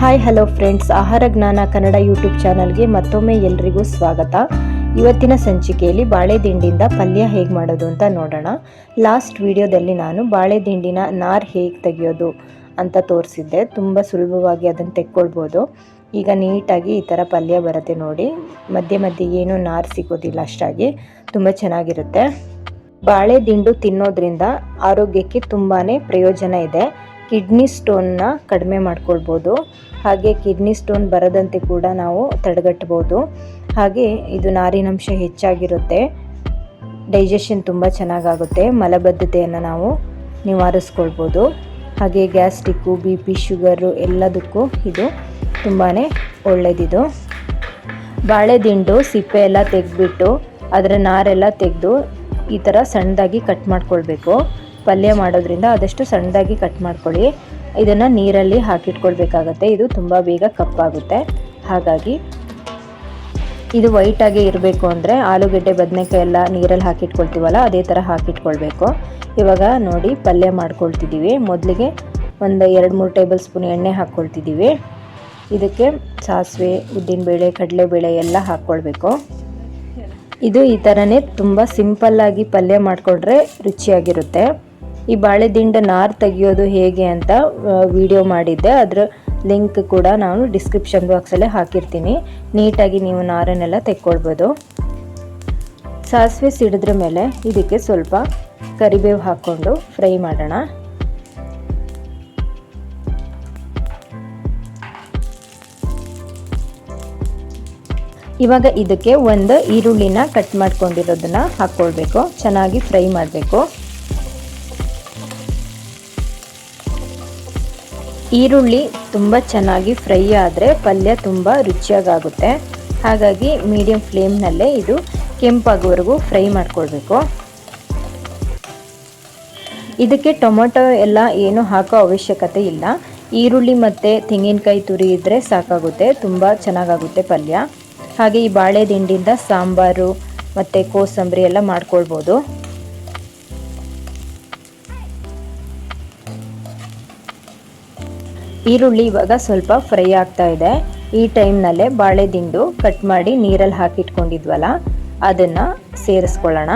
Hi hello friends ಆಹಾರ ಜ್ಞಾನ Kannada YouTube ಚಾನಲ್ಗೆ ಮತ್ತೊಮ್ಮೆ ಎಲ್ರಿಗೂ ಸ್ವಾಗತ. ಇವತ್ತಿನ ಸಂಚಿಕೆಯಲ್ಲಿ ಬಾಳೆ ದಿಂಡಿಂದ ಪಲ್ಯ ಹೇಗೆ ಮಾಡೋದು ಅಂತ ನೋಡೋಣ. ಲಾಸ್ಟ್ ವಿಡಿಯೋದಲ್ಲಿ ನಾನು ಬಾಳೆ ದಿಂಡಿನ ನಾರ್ ಹೇಗೆ ತೆಗೆಯೋದು ಅಂತ ತೋರಿಸಿದ್ದೆ. ತುಂಬ ಸುಲಭವಾಗಿ ಅದನ್ನು ತೆಕ್ಕೊಳ್ಬೋದು. ಈಗ ನೀಟಾಗಿ ಈ ಥರ ಪಲ್ಯ ಬರುತ್ತೆ ನೋಡಿ. ಮಧ್ಯೆ ಮಧ್ಯೆ ಏನು ನಾರು ಸಿಗೋದಿಲ್ಲ ಅಷ್ಟಾಗಿ. ತುಂಬ ಚೆನ್ನಾಗಿರುತ್ತೆ. ಬಾಳೆ ದಿಂಡು ತಿನ್ನೋದ್ರಿಂದ ಆರೋಗ್ಯಕ್ಕೆ ತುಂಬಾ ಪ್ರಯೋಜನ ಇದೆ. ಕಿಡ್ನಿ ಸ್ಟೋನ್ನ ಕಡಿಮೆ ಮಾಡ್ಕೊಳ್ಬೋದು. ಹಾಗೆ ಕಿಡ್ನಿ ಸ್ಟೋನ್ ಬರದಂತೆ ಕೂಡ ನಾವು ತಡೆಗಟ್ಬೋದು. ಹಾಗೆ ಇದು ನಾರಿನಂಶ ಹೆಚ್ಚಾಗಿರುತ್ತೆ. ಡೈಜೆಷನ್ ತುಂಬ ಚೆನ್ನಾಗಾಗುತ್ತೆ. ಮಲಬದ್ಧತೆಯನ್ನು ನಾವು ನಿವಾರಿಸ್ಕೊಳ್ಬೋದು. ಹಾಗೆ ಗ್ಯಾಸ್ಟಿಕ್ಕು, ಬಿ ಪಿ, ಶುಗರು ಎಲ್ಲದಕ್ಕೂ ಇದು ತುಂಬಾ ಒಳ್ಳೆಯದಿದು ಬಾಳೆದಿಂಡು, ಸಿಪ್ಪೆ ಎಲ್ಲ ತೆಗೆದ್ಬಿಟ್ಟು, ಅದರ ನಾರೆಲ್ಲ ತೆಗೆದು ಈ ಥರ ಸಣ್ಣದಾಗಿ ಕಟ್ ಮಾಡ್ಕೊಳ್ಬೇಕು. ಪಲ್ಯ ಮಾಡೋದ್ರಿಂದ ಆದಷ್ಟು ಸಣ್ಣದಾಗಿ ಕಟ್ ಮಾಡ್ಕೊಳ್ಳಿ. ಇದನ್ನು ನೀರಲ್ಲಿ ಹಾಕಿಟ್ಕೊಳ್ಬೇಕಾಗತ್ತೆ. ಇದು ತುಂಬ ಬೇಗ ಕಪ್ಪಾಗುತ್ತೆ. ಹಾಗಾಗಿ ಇದು ವೈಟಾಗಿ ಇರಬೇಕು ಅಂದರೆ ಆಲೂಗೆಡ್ಡೆ, ಬದನೆಕಾಯಿ ಎಲ್ಲ ನೀರಲ್ಲಿ ಹಾಕಿಟ್ಕೊಳ್ತೀವಲ್ಲ, ಅದೇ ಥರ ಹಾಕಿಟ್ಕೊಳ್ಬೇಕು. ಇವಾಗ ನೋಡಿ ಪಲ್ಯ ಮಾಡ್ಕೊಳ್ತಿದ್ದೀವಿ. ಮೊದಲಿಗೆ ಒಂದು ಎರಡು ಮೂರು ಟೇಬಲ್ ಸ್ಪೂನ್ ಎಣ್ಣೆ ಹಾಕ್ಕೊಳ್ತಿದ್ದೀವಿ. ಇದಕ್ಕೆ ಸಾಸಿವೆ, ಉದ್ದಿನಬೇಳೆ, ಕಡಲೆಬೇಳೆ ಎಲ್ಲ ಹಾಕ್ಕೊಳ್ಬೇಕು. ಇದು ಈ ಥರನೇ ತುಂಬ ಸಿಂಪಲ್ಲಾಗಿ ಪಲ್ಯ ಮಾಡಿಕೊಂಡ್ರೆ ರುಚಿಯಾಗಿರುತ್ತೆ. ಈ ಬಾಳೆ ದಿಂಡ ನಾರು ತೆಗಿಯೋದು ಹೇಗೆ ಅಂತ ವಿಡಿಯೋ ಮಾಡಿದ್ದೆ. ಅದರ ಲಿಂಕ್ ಕೂಡ ನಾನು ಡಿಸ್ಕ್ರಿಪ್ಷನ್ ಬಾಕ್ಸಲ್ಲೇ ಹಾಕಿರ್ತೀನಿ. ನೀಟಾಗಿ ನೀವು ನಾರನ್ನೆಲ್ಲ ತೆಕ್ಕೊಳ್ಬೋದು. ಸಾಸಿವೆ ಸಿಡಿದ್ರ ಮೇಲೆ ಇದಕ್ಕೆ ಸ್ವಲ್ಪ ಕರಿಬೇವು ಹಾಕ್ಕೊಂಡು ಫ್ರೈ ಮಾಡೋಣ. ಇವಾಗ ಇದಕ್ಕೆ ಒಂದು ಈರುಳ್ಳಿನ ಕಟ್ ಮಾಡ್ಕೊಂಡಿರೋದನ್ನ ಹಾಕ್ಕೊಳ್ಬೇಕು. ಚೆನ್ನಾಗಿ ಫ್ರೈ ಮಾಡಬೇಕು. ಈರುಳ್ಳಿ ತುಂಬ ಚೆನ್ನಾಗಿ ಫ್ರೈ ಆದರೆ ಪಲ್ಯ ತುಂಬ ರುಚಿಯಾಗುತ್ತೆ ಹಾಗಾಗಿ ಮೀಡಿಯಂ ಫ್ಲೇಮ್ನಲ್ಲೇ ಇದು ಕೆಂಪಾಗೋವರೆಗೂ ಫ್ರೈ ಮಾಡ್ಕೊಳ್ಬೇಕು. ಇದಕ್ಕೆ ಟೊಮೊಟೊ ಎಲ್ಲ ಏನು ಹಾಕೋ ಅವಶ್ಯಕತೆ ಇಲ್ಲ. ಈರುಳ್ಳಿ ಮತ್ತು ತೆಂಗಿನಕಾಯಿ ತುರಿ ಇದ್ದರೆ ಸಾಕಾಗುತ್ತೆ, ತುಂಬ ಚೆನ್ನಾಗಾಗುತ್ತೆ ಪಲ್ಯ. ಹಾಗೆ ಈ ಬಾಳೆ ದಿಂಡಿಂದ ಸಾಂಬಾರು ಮತ್ತು ಕೋಸಂಬರಿ ಎಲ್ಲ ಮಾಡ್ಕೊಳ್ಬೋದು. ಈರುಳ್ಳಿ ಇವಾಗ ಸ್ವಲ್ಪ ಫ್ರೈ ಆಗ್ತಾ ಇದೆ. ಈ ಟೈಮ್ನಲ್ಲೇ ಬಾಳೆ ದಿಂಡು ಕಟ್ ಮಾಡಿ ನೀರಲ್ಲಿ ಹಾಕಿಟ್ಕೊಂಡಿದ್ವಲ್ಲ, ಅದನ್ನು ಸೇರಿಸ್ಕೊಳ್ಳೋಣ.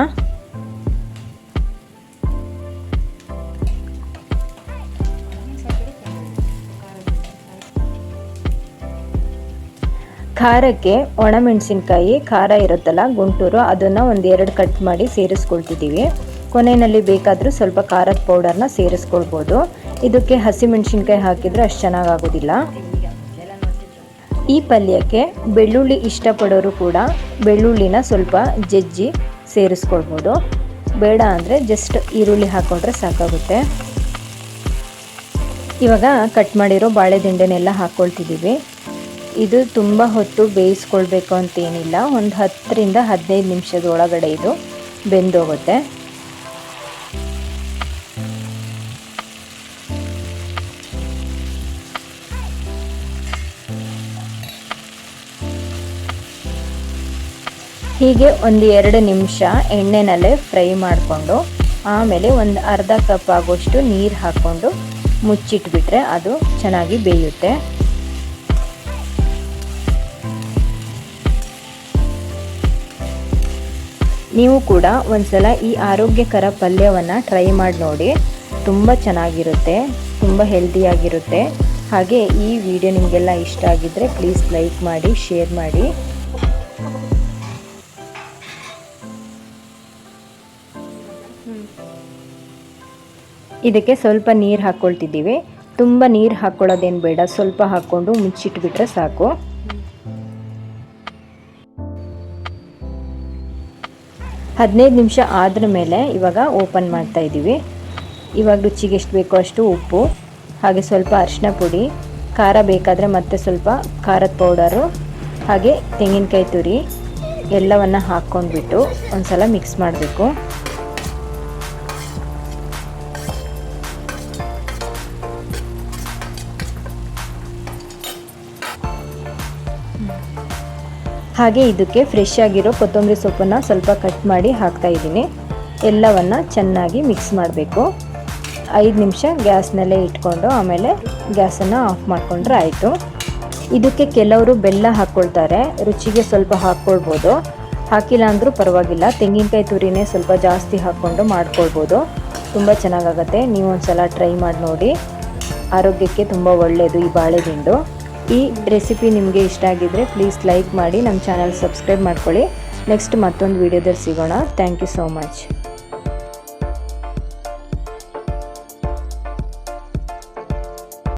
ಖಾರಕ್ಕೆ ಒಣಮೆಣಸಿನ್ಕಾಯಿ ಖಾರ ಇರುತ್ತಲ್ಲ, ಗುಂಟೂರು, ಅದನ್ನು ಒಂದೆರಡು ಕಟ್ ಮಾಡಿ ಸೇರಿಸ್ಕೊಳ್ತಿದ್ದೀವಿ. ಕೊನೆಯಲ್ಲಿ ಬೇಕಾದರೂ ಸ್ವಲ್ಪ ಖಾರದ ಪೌಡರ್ನ ಸೇರಿಸ್ಕೊಳ್ಬೋದು. ಇದಕ್ಕೆ ಹಸಿಮೆಣಸಿನ್ಕಾಯಿ ಹಾಕಿದರೆ ಅಷ್ಟು ಚೆನ್ನಾಗಾಗೋದಿಲ್ಲ. ಈ ಪಲ್ಯಕ್ಕೆ ಬೆಳ್ಳುಳ್ಳಿ ಇಷ್ಟಪಡೋರು ಕೂಡ ಬೆಳ್ಳುಳ್ಳಿನ ಸ್ವಲ್ಪ ಜಜ್ಜಿ ಸೇರಿಸ್ಕೊಳ್ಬೋದು. ಬೇಡ ಅಂದರೆ ಜಸ್ಟ್ ಈರುಳ್ಳಿ ಹಾಕೊಂಡ್ರೆ ಸಾಕಾಗುತ್ತೆ. ಇವಾಗ ಕಟ್ ಮಾಡಿರೋ ಬಾಳೆದಿಂಡೆನೆಲ್ಲ ಹಾಕ್ಕೊಳ್ತಿದ್ದೀವಿ ಇದು ತುಂಬ ಹೊತ್ತು ಬೇಯಿಸ್ಕೊಳ್ಬೇಕು ಅಂತೇನಿಲ್ಲ. ಒಂದು ಹತ್ತರಿಂದ ಹದಿನೈದು ನಿಮಿಷದ ಒಳಗಡೆ ಇದು ಬೆಂದೋಗುತ್ತೆ. ಹೀಗೆ ಒಂದು ಎರಡು ನಿಮಿಷ ಎಣ್ಣೆನಲ್ಲೇ ಫ್ರೈ ಮಾಡಿಕೊಂಡು ಆಮೇಲೆ ಒಂದು ಅರ್ಧ ಕಪ್ ಆಗೋಷ್ಟು ನೀರು ಹಾಕ್ಕೊಂಡು ಮುಚ್ಚಿಟ್ಬಿಟ್ರೆ ಅದು ಚೆನ್ನಾಗಿ ಬೇಯುತ್ತೆ. ನೀವು ಕೂಡ ಒಂದ್ಸಲ ಈ ಆರೋಗ್ಯಕರ ಪಲ್ಯವನ್ನು ಟ್ರೈ ಮಾಡಿ ನೋಡಿ. ತುಂಬ ಚೆನ್ನಾಗಿರುತ್ತೆ, ತುಂಬ ಹೆಲ್ದಿಯಾಗಿರುತ್ತೆ. ಹಾಗೆ ಈ ವಿಡಿಯೋ ನಿಮಗೆಲ್ಲ ಇಷ್ಟ ಆಗಿದ್ದರೆ ಪ್ಲೀಸ್ ಲೈಕ್ ಮಾಡಿ, ಶೇರ್ ಮಾಡಿ. ಇದಕ್ಕೆ ಸ್ವಲ್ಪ ನೀರು ಹಾಕ್ಕೊಳ್ತಿದ್ದೀವಿ ತುಂಬ ನೀರು ಹಾಕ್ಕೊಳ್ಳೋದೇನು ಬೇಡ, ಸ್ವಲ್ಪ ಹಾಕ್ಕೊಂಡು ಮುಚ್ಚಿಟ್ಬಿಟ್ರೆ ಸಾಕು. ಹದಿನೈದು ನಿಮಿಷ ಆದ್ರ ಮೇಲೆ ಇವಾಗ ಓಪನ್ ಮಾಡ್ತಾ ಇದ್ದೀವಿ. ಇವಾಗ ರುಚಿಗೆ ಎಷ್ಟು ಬೇಕೋ ಅಷ್ಟು ಉಪ್ಪು, ಹಾಗೆ ಸ್ವಲ್ಪ ಅರಿಶಿನ ಪುಡಿ, ಖಾರ ಬೇಕಾದರೆ ಮತ್ತೆ ಸ್ವಲ್ಪ ಖಾರದ ಪೌಡರು, ಹಾಗೆ ತೆಂಗಿನಕಾಯಿ ತುರಿ ಎಲ್ಲವನ್ನು ಹಾಕ್ಕೊಂಡ್ಬಿಟ್ಟು ಒಂದು ಸಲ ಮಿಕ್ಸ್ ಮಾಡಬೇಕು. ಹಾಗೆ ಇದಕ್ಕೆ ಫ್ರೆಶ್ ಆಗಿರೋ ಕೊತ್ತಂಬರಿ ಸೊಪ್ಪನ್ನು ಸ್ವಲ್ಪ ಕಟ್ ಮಾಡಿ ಹಾಕ್ತಾ ಇದ್ದೀನಿ. ಎಲ್ಲವನ್ನು ಚೆನ್ನಾಗಿ ಮಿಕ್ಸ್ ಮಾಡಬೇಕು. ಐದು ನಿಮಿಷ ಗ್ಯಾಸ್ನಲ್ಲೇ ಇಟ್ಕೊಂಡು ಆಮೇಲೆ ಗ್ಯಾಸನ್ನು ಆಫ್ ಮಾಡಿಕೊಂಡ್ರೆ ಆಯಿತು. ಇದಕ್ಕೆ ಕೆಲವರು ಬೆಲ್ಲ ಹಾಕ್ಕೊಳ್ತಾರೆ. ರುಚಿಗೆ ಸ್ವಲ್ಪ ಹಾಕ್ಕೊಳ್ಬೋದು. ಹಾಕಿಲ್ಲ ಅಂದರೂ ಪರವಾಗಿಲ್ಲ. ತೆಂಗಿನಕಾಯಿ ತುರಿನೇ ಸ್ವಲ್ಪ ಜಾಸ್ತಿ ಹಾಕ್ಕೊಂಡು ಮಾಡ್ಕೊಳ್ಬೋದು. ತುಂಬ ಚೆನ್ನಾಗಾಗತ್ತೆ. ನೀವು ಒಂದ್ಸಲ ಟ್ರೈ ಮಾಡಿ ನೋಡಿ. ಆರೋಗ್ಯಕ್ಕೆ ತುಂಬ ಒಳ್ಳೆಯದು ಈ ಬಾಳೆದಿಂಡು. ಈ ರೆಸಿಪಿ ನಿಮಗೆ ಇಷ್ಟ ಆಗಿದ್ದರೆ ಪ್ಲೀಸ್ ಲೈಕ್ ಮಾಡಿ ನಮ್ಮ ಚಾನಲ್ ಸಬ್ಸ್ಕ್ರೈಬ್ ಮಾಡ್ಕೊಳ್ಳಿ. ನೆಕ್ಸ್ಟ್ ಮತ್ತೊಂದು ವೀಡಿಯೋದಲ್ಲಿ ಸಿಗೋಣ. Thank you so much